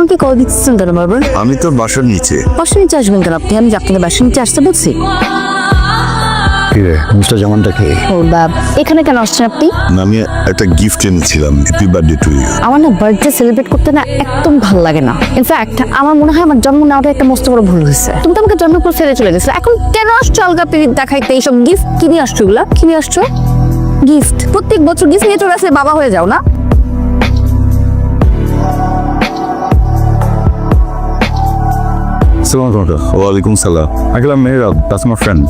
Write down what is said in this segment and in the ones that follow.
আমাকে কল দিচ্ছেন কেন বারবার? আমি তো বাসার নিচে। বাসা নিচে আসবেন কেন আপনি? আমি আপনাকে বাসা নিচে আসতে বলছি। কিরে মিস্টার জামানটা কে? ও বাব এখানে কেন আসছেন আপনি? আমি একটা গিফট এনেছিলাম হ্যাপি বার্থডে টু ইউ আমার না বার্থডে সেলিব্রেট করতে না একদম ভালো লাগে না। ইনফ্যাক্ট আমার মনে হয় আমার জন্ম নেওয়াটা একটা মস্ত বড় ভুল হয়েছে। তুমি তো আমাকে জন্ম ফেলে চলে গেছো এখন কেন আসছো আলগা পিরিত দেখাইতে এইসব গিফট কিনে আসছো এগুলা? কিনে আসছো? গিফট প্রত্যেক বছর গিফট নিয়ে চলে আসলে বাবা হয়ে যাও না? সালাম ওয়ালাইকুম সালাম। আগে মেয়েরা দ্যাটস মাই ফ্রেন্ড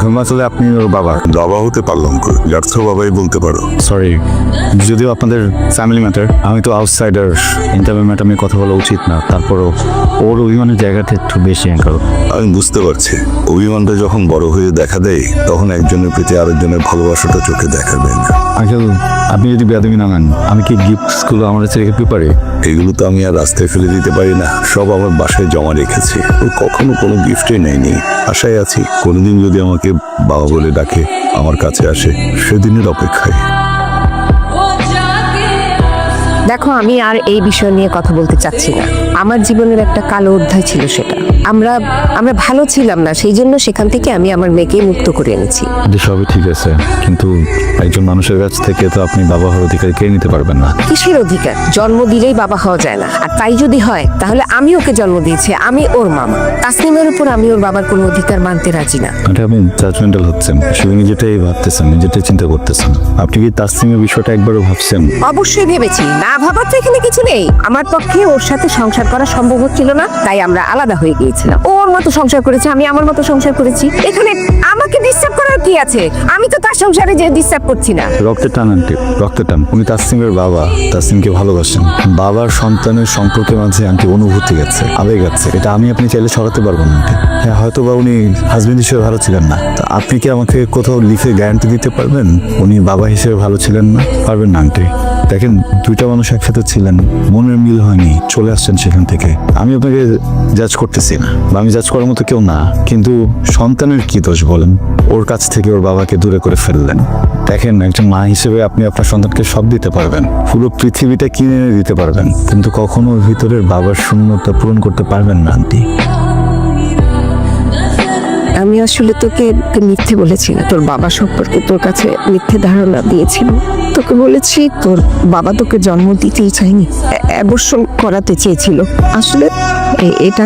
ঘুমাচলে আপনি ওর বাবা। বাবা হতে পারলাম করে যার্থ বাবাই বলতে পারো। সরি যদিও আপনাদের ফ্যামিলি ম্যাটার আমি তো আউটসাইডার ইন্টারভিউ ম্যাটার নিয়ে কথা বলা উচিত না। তারপরও ওর অভিমানের জায়গাটা একটু বেশি অ্যাঙ্কাল আমি বুঝতে পারছি। অভিমানটা যখন বড় হয়ে দেখা দেয় তখন একজনের প্রতি আরেকজনের ভালোবাসাটা চোখে দেখা দেয় না। আঙ্কেল আপনি যদি বেদমি না নেন আমি কি গিফটসগুলো আমার রেখে দিতে পারি? এগুলো তো আমি আর রাস্তায় ফেলে দিতে পারি না। সব আমার বাসায় জমা রেখেছি। ও কখনো কোনো গিফটই নেয়নি। আশায় আছি, কোনোদিন যদি আমাকে বাবা বলে ডাকে, আমার কাছে আসে, সেদিনের অপেক্ষায়। দেখো আমি আর এই বিষয় নিয়ে কথা বলতে চাচ্ছি না। আমার জীবনের একটা কালো অধ্যায় ছিল সেটা। আমরা আমরা ভালো ছিলাম না সেই জন্য সেখান থেকে আমি আমার মেয়েকে মুক্ত করে এনেছি। সবই ঠিক আছে। কিন্তু একজন মানুষের কাছ থেকে তো আপনি বাবা হওয়ার অধিকার কেড়ে নিতে পারবেন না? কিসের অধিকার? জন্ম দিলেই বাবা হওয়া যায় না। আর তাই যদি হয় তাহলে আমি ওকে জন্ম দিয়েছি আমি ওর মামা। তাসনিমের উপর আমি ওর বাবার কোনো অধিকার মানতে রাজি না। এটা আপনি জাজমেন্টাল হচ্ছেন। শুধু নিজেটাই ভাবতেছেন নিজেটাই চিন্তা করতেছেন। আপনি কি তাসলিমের বিষয়টা একবারও ভাবছেন? অবশ্যই ভেবেছি। না ভাবার তো এখানে কিছু নেই। আমার পক্ষে ওর সাথে সংসার করা সম্ভব হচ্ছিল না, তাই আমরা আলাদা হয়ে গিয়েছিলাম। ওর মতো সংসার করেছে, আমি আমার মতো সংসার করেছি। এখানে আমাকে ডিস্টার্ব করার কি আছে? আমি তো তার সংসারে যে ডিস্টার্ব করছি না। রক্তের টান আন্টি রক্তের টান। উনি তাসলিমের বাবা তাসলিমকে ভালোবাসেন। বাবার সন্তানের সম্পর্কে মাঝে আন্টি অনুভূতি গেছে, আবেগ আছে। এটা আমি আপনি চাইলে সরাতে পারব না আন্টি। হ্যাঁ হয়তো বা উনি হাজবেন্ড হিসেবে ভালো ছিলেন না। তা আপনি কি আমাকে কোথাও লিখে গ্যারান্টি দিতে পারবেন? উনি বাবা হিসেবে ভালো ছিলেন না? পারবেন না আন্টি। দেখেন, দুইটা মানুষ একসাথে ছিলেন, মনের মিল হয়নি, চলে আসছেন সেখান থেকে। আমি আপনাকে জাজ করতেছি না, বা আমি জাজ করার মতো কেউ না, কিন্তু সন্তানের কি দোষ বলেন? ওর কাছ থেকে ওর বাবাকে দূরে করে ফেললেন। দেখেন, একজন মা হিসেবে আপনি আপনার সন্তানকে সব দিতে পারবেন, পুরো পৃথিবীটা কিনে দিতে পারবেন, কিন্তু কখনো ভিতরের বাবার শূন্যতা পূরণ করতে পারবেন না, আন্টি। আমি আসলে তোকে মিথ্যে বলেছি না, তোর বাবা সম্পর্কে তোর কাছে মিথ্যে ধারণা দিয়েছিল তোকে বলেছি তোর বাবা তোকে জন্ম দিতেই চায়নি অ্যাবর্ষণ করাতে চেয়েছিল। আসলে এটা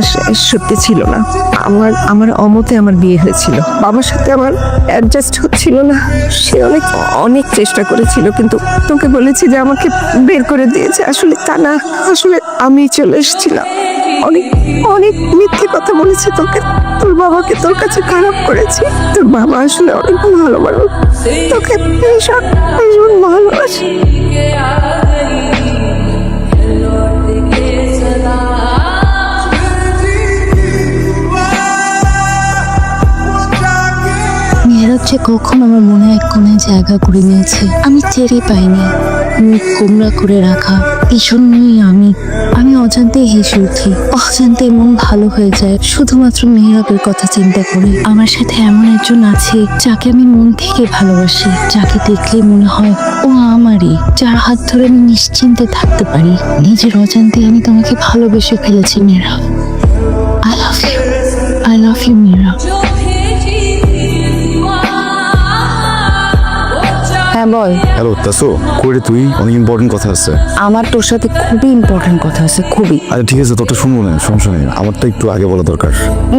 সত্যি ছিল না। আমার আমার অমতে আমার বিয়ে হয়েছিল। বাবার সাথে আমার অ্যাডজাস্ট হচ্ছিল না। সে অনেক অনেক চেষ্টা করেছিল, কিন্তু তোকে বলেছি যে আমাকে বের করে দিয়েছে। আসলে তা না, আসলে আমি চলে এসেছিলাম। অনেক অনেক মিথ্যে কথা বলেছি তোকে। তোর বাবাকে তোর কাছে খারাপ করেছি। তোর বাবা আসলে অনেক ভালো মানুষ। তোকে ভীষণ ভালোবাসি। মেয়েরাজ যে কখন আমার মনে এক কোণে জায়গা করে নিয়েছে, আমি টেরই পাইনি। মুখ কোমরা করে রাখা। এই জন্যই আমি আমি অজান্তে হেসে উঠি। অজান্তে মন ভালো হয়ে যায়। শুধুমাত্র মেয়েরাবের কথা চিন্তা করে। আমার সাথে এমন একজন আছে যাকে আমি মন থেকে ভালোবাসি। যাকে দেখলে মনে হয়, ও আমারই। যার হাত ধরে আমি নিশ্চিন্তে থাকতে পারি। নিজের অজান্তে আমি তোমাকে ভালোবেসে ফেলেছি মেয়েরা হ্যাঁ হ্যালো তাসো তুই? অনেক ইম্পর্টেন্ট কথা আছে। আমার তোর সাথে খুবই ইম্পর্টেন্ট কথা আছে খুবই। আচ্ছা ঠিক আছে তোরটা শুনব না সমস্যা নেই। আমারটা একটু আগে বলা দরকার।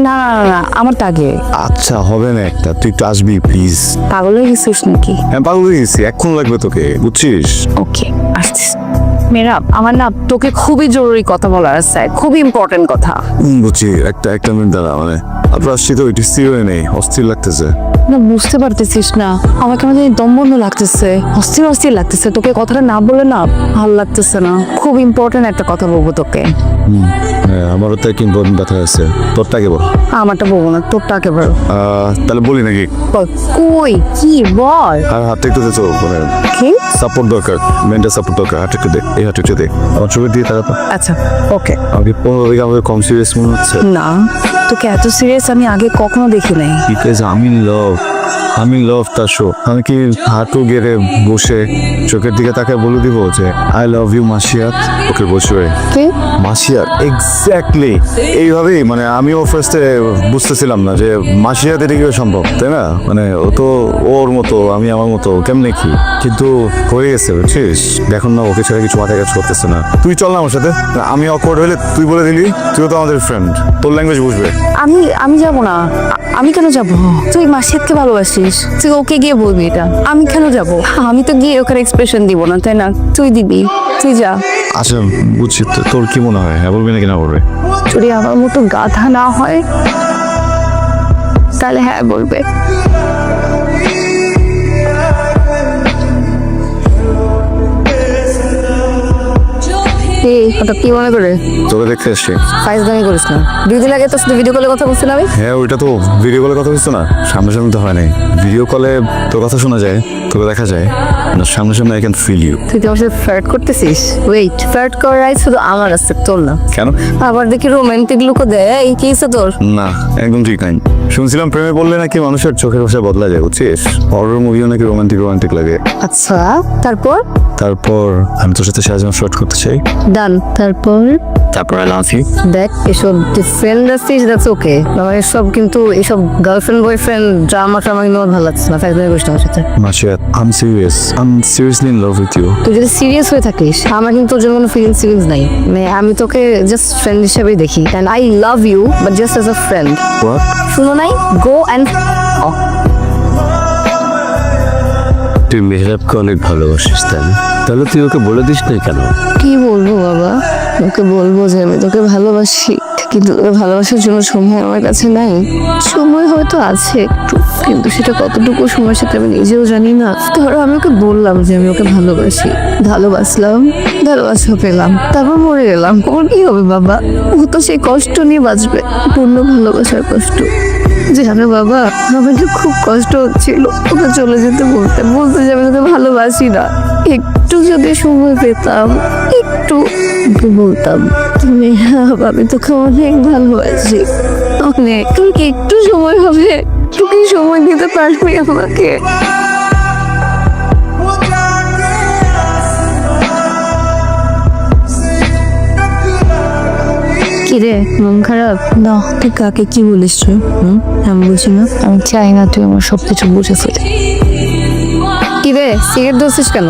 না না না, আমার তো আগে। আচ্ছা হবে না একটা। তুই একটু আসবি প্লিজ পাগল হয়ে গেছিস নাকি? হ্যাঁ পাগল হয়ে গেছি এখন লাগবে তোকে বুঝছিস? ওকে আসছিস। মেরা আমার না তোকে খুবই জরুরি কথা বলার আছে খুবই ইম্পর্টেন্ট কথা। বুঝছি একটা একটা মিনিট দাঁড়া মানে আপনার আসছি তো ওইটি স্থির হয়ে নেই অস্থির লাগতেছে। না বুঝতে পারতেছিস না। আমার জানি দম বন্ধ লাগতেছে। অস্থির অস্থির লাগতেছে। তোকে কথাটা না বলে না ভালো লাগতেছে না। খুব ইম্পর্টেন্ট একটা কথা বলব তোকে। হ্যাঁ আমারও তো এক ইম্পর্টেন্ট কথা আছে। তোরটা কে বল? আমারটা বলব না তোরটা একেবারে আহ, তাহলে বলি নাকি? বল কই কি বল? আর হাতটা একটু দে তো মানে কি? সাপোর্ট দরকার মেন্টাল সাপোর্ট দরকার। হাতটা একটু দে এই হাতটা একটু দে। আমার চোখের দিয়ে তাকাতো। আচ্ছা ওকে আমাকে পনেরো দিকে আমাকে কম সিরিয়াস মনে হচ্ছে। না। তোকে এত সিরিয়াস আমি আগে কখনো দেখি নাই বিকজ আমি লাভ আমি লাভ তার শো আমি কি হাঁটু গেড়ে বসে চোখের দিকে তাকে বলে দিব যে আই লাভ ইউ মাসিয়াত ওকে বসে কি? মাসিয়াত এক্স্যাক্টলি এইভাবেই মানে আমিও ফার্স্টে বুঝতেছিলাম না যে মাসিয়াত এটা কীভাবে সম্ভব তাই না? মানে ও তো ওর মতো আমি আমার মতো কেমনে কি? কিন্তু হয়ে গেছে বুঝছিস? দেখুন না ওকে ছাড়া কিছু মাথায় কাজ করতেছে না। তুই চল না আমার সাথে। আমি অকওয়ার্ড হলে তুই বলে দিলি তুইও তো আমাদের ফ্রেন্ড তোর ল্যাঙ্গুয়েজ বুঝবে। আমি আমি যাব না। আমি কেন যাব? তুই মাসিদকে ভালোবাসিস? তুই ওকে গিয়ে বলবি এটা। আমি কেন যাব? আমি তো গিয়ে ওখানে এক্সপ্রেশন দিব না তাই না? তুই দিবি। তুই যা। আচ্ছা বুঝছি তো- তোর কি মনে হয়? হ্যাঁ বলবি নাকি না বলবে? যদি আমার মতো গাধা না হয় তাহলে হ্যাঁ বলবে। কি? মনে করে? তোকে দেখতে এসছি ফাইজ দামি করিস না। দুই দিন আগে তো ভিডিও কলে কথা বলছিলাম আমি। হ্যাঁ ওইটা তো ভিডিও কলে কথা বলছো না? সামনাসামনি তো হয় নাই। ভিডিও কলে তোর কথা শোনা যায়। তোকে দেখা যায় না সামনাসামনি আই ক্যান ফিল ইউ তুই তো আমার সাথে ফ্লার্ট করতেছিস? ওয়েট ফ্লার্ট করাই শুধু আমার আছে তোর না। কেন? আবার দেখি রোমান্টিক লুকও দেয়। এই কি হইছে তোর? না একদম ঠিক নাই। শুনছিলাম প্রেমে বললে নাকি মানুষের চোখের ভাষা বদলা যায় বুঝছিস? হরর মুভিও নাকি রোমান্টিক রোমান্টিক লাগে। আচ্ছা তারপর? তারপর আমি তোর সাথে সাজানো শর্ট করতে চাই। ডান তারপর? তারপর আই লাভ ইউ দেখ এসব যে ফ্রেন্ড আছিস দ্যাটস ওকে আমার এসব কিন্তু এসব গার্লফ্রেন্ড বয়ফ্রেন্ড ড্রামা ট্রামা কিন্তু আমার ভালো লাগছে না ফাইজ দামি করিস না আমার সাথে। Masiat I am serious I am seriously in love with you তুই যদি সিরিয়াস হয়ে থাকিস আমার কিন্তু তোর জন্য কোনো ফিলিংস ফিলিংস নাই। মানে আমি তোকে জাস্ট ফ্রেন্ড হিসেবেই দেখি। And I love you but just as a friend what শুনো নাই? গো অ্যান্ড তুই মেহরাবকে অনেক ভালোবাসিস তাই না? তাহলে তুই ওকে বলে দিস না কেন? কি বলব বাবা? ওকে বলব যে আমি তোকে ভালোবাসি। কিন্তু ভালোবাসার জন্য সময় আমার কাছে নাই। সময় হয়তো আছে একটু, কিন্তু সেটা কতটুকু সময় সেটা আমি নিজেও জানি না। ধরো আমি ওকে বললাম যে আমি ওকে ভালোবাসি। ভালোবাসলাম ভালোবাসা পেলাম, তারপর মরে গেলাম। ওর কি হবে বাবা? ও তো সেই কষ্ট নিয়ে বাঁচবে, পূর্ণ ভালোবাসার কষ্ট। জানো বাবা, আমার না খুব কষ্ট হচ্ছিল, ওকে চলে যেতে বলতে বলতে যে আমি তোকে ভালোবাসি না। একটু যদি সময় পেতাম, একটু বলতাম। তুমি আমি তোকে অনেক ভালোবাসি। অনেক তুমি কি একটু সময় হবে? একটু কি সময় দিতে পারবি আমাকে? কিরে মন খারাপ? না তুই কাকে কি বলিস তুই হুম? আমি বুঝি না। আমি চাই না তুই আমার সব কিছু বুঝে ফেলে। কিরে সিগারেট ধরছিস কেন?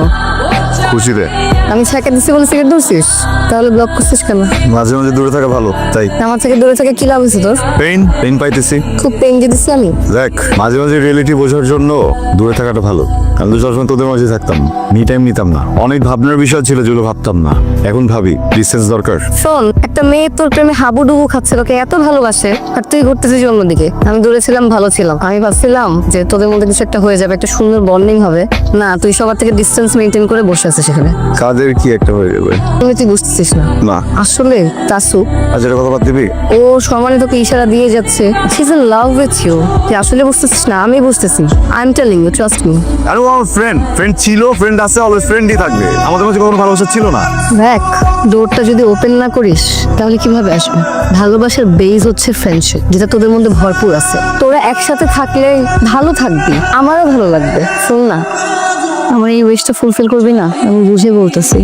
খুশিতে আমি ছাকে দিছি বলে সিগারেট ধরছিস? তাহলে ব্লক করছিস কেন? মাঝে মাঝে দূরে থাকা ভালো তাই। আমার থেকে দূরে থেকে কি লাভ হয়েছে তোর? পেইন পেইন পাইতেছি। খুব পেন দিয়ে দিছি আমি। দেখ মাঝে মাঝে রিয়েলিটি বোঝার জন্য দূরে থাকাটা ভালো। আমি তো সবসময় তোদের মাঝে থাকতাম নি টাইম নিতাম না। অনেক ভাবনার বিষয় ছিল যেগুলো ভাবতাম না। এখন ভাবি ডিসটেন্স দরকার। শোন একটা মেয়ে তোর প্রেমে হাবুডুবু খাচ্ছে তোকে এত ভালোবাসে আর তুই ঘুরতেছিস অন্যদিকে আমি দূরে ছিলাম ভালো ছিলাম। আমি ভাবছিলাম যে তোদের মধ্যে কিছু একটা হয়ে যাবে একটা সুন্দর বন্ডিং হবে। না তুই সবার থেকে ডিস্টেন্স মেনটেন করে বসে আছিস সেখানে কাদের কি একটা হয়ে যাবে তুমি তুই বুঝতেছিস না। না। আসলে তাসু। আজ এটা কথা বাদ দিবি? ও সমানে তোকে ইশারা দিয়ে যাচ্ছে। She is in love with you তুই আসলে বুঝতেছিস না আমি বুঝতেছি। I am telling you trust me আরে ও আমার ফ্রেন্ড ফ্রেন্ড ছিল ফ্রেন্ড আছে অলওয়েজ ফ্রেন্ডই থাকবে। আমাদের মাঝে কখনো ভালোবাসা ছিল না। দেখ ডোরটা যদি ওপেন না করিস তাহলে কীভাবে আসবে? ভালোবাসার বেজ হচ্ছে ফ্রেন্ডশিপ যেটা তোদের মধ্যে ভরপুর আছে। তোরা একসাথে থাকলে ভালো থাকবি আমারও ভালো লাগবে। শোন না। আমার এই উইশটা ফুলফিল করবি না, আমি বুঝে বলতেছি।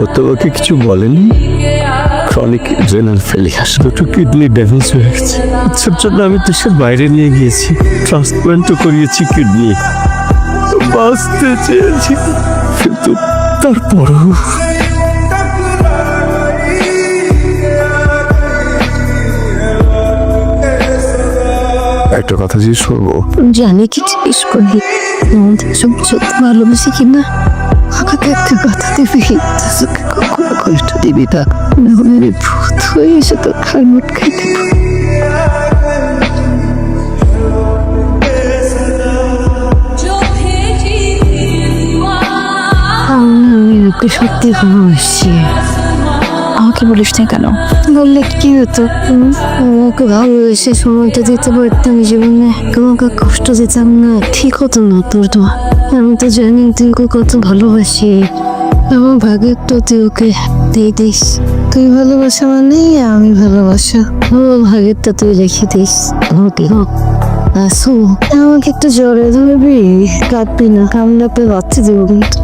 ও তোমাকে কিছু বলেনি? ক্রনিক রেনাল ফেলিয়াস দুটো কিডনি ড্যামেজ হয়ে গেছে। ইচ্ছার জন্য আমি দেশের বাইরে নিয়ে গিয়েছি। ট্রান্সপ্লান্টও করিয়েছি কিডনি বাঁচতে চেয়েছি। কিন্তু তারপরও একটা কথা জিজ্ঞেস করব? জানি কি জিজ্ঞেস করবি চোখ ভালোবাসি কিনা আমাকে একটা কথা দিবি। তোকে কখনো কষ্ট দিবি না। নাহলে ভূত হয়ে এসে তোর খাল মুটকাই দেবো। আমি ওকে সত্যি ভালোবাসি। আমাকে বলিস না কেন? বললে কি হতো? আমাকে ভালোবেসে সময়টা দিতে পারতাম জীবনে। তোমাকে কষ্ট দিতাম না, ঠিক হতো না তোর তো আমি তো জানি তুই কত ভালোবাসি। আমার ভাগের তো তুই ওকে দিয়ে দিস। তুই ভালোবাসা মানেই আমি ভালোবাসা। ও ভাগেরটা তুই রেখে দিস। ওকে আসো। আমাকে একটু জ্বরে ধরবি? কাঁদবি না। কামড়াপে বাচ্চা দেবো কিন্তু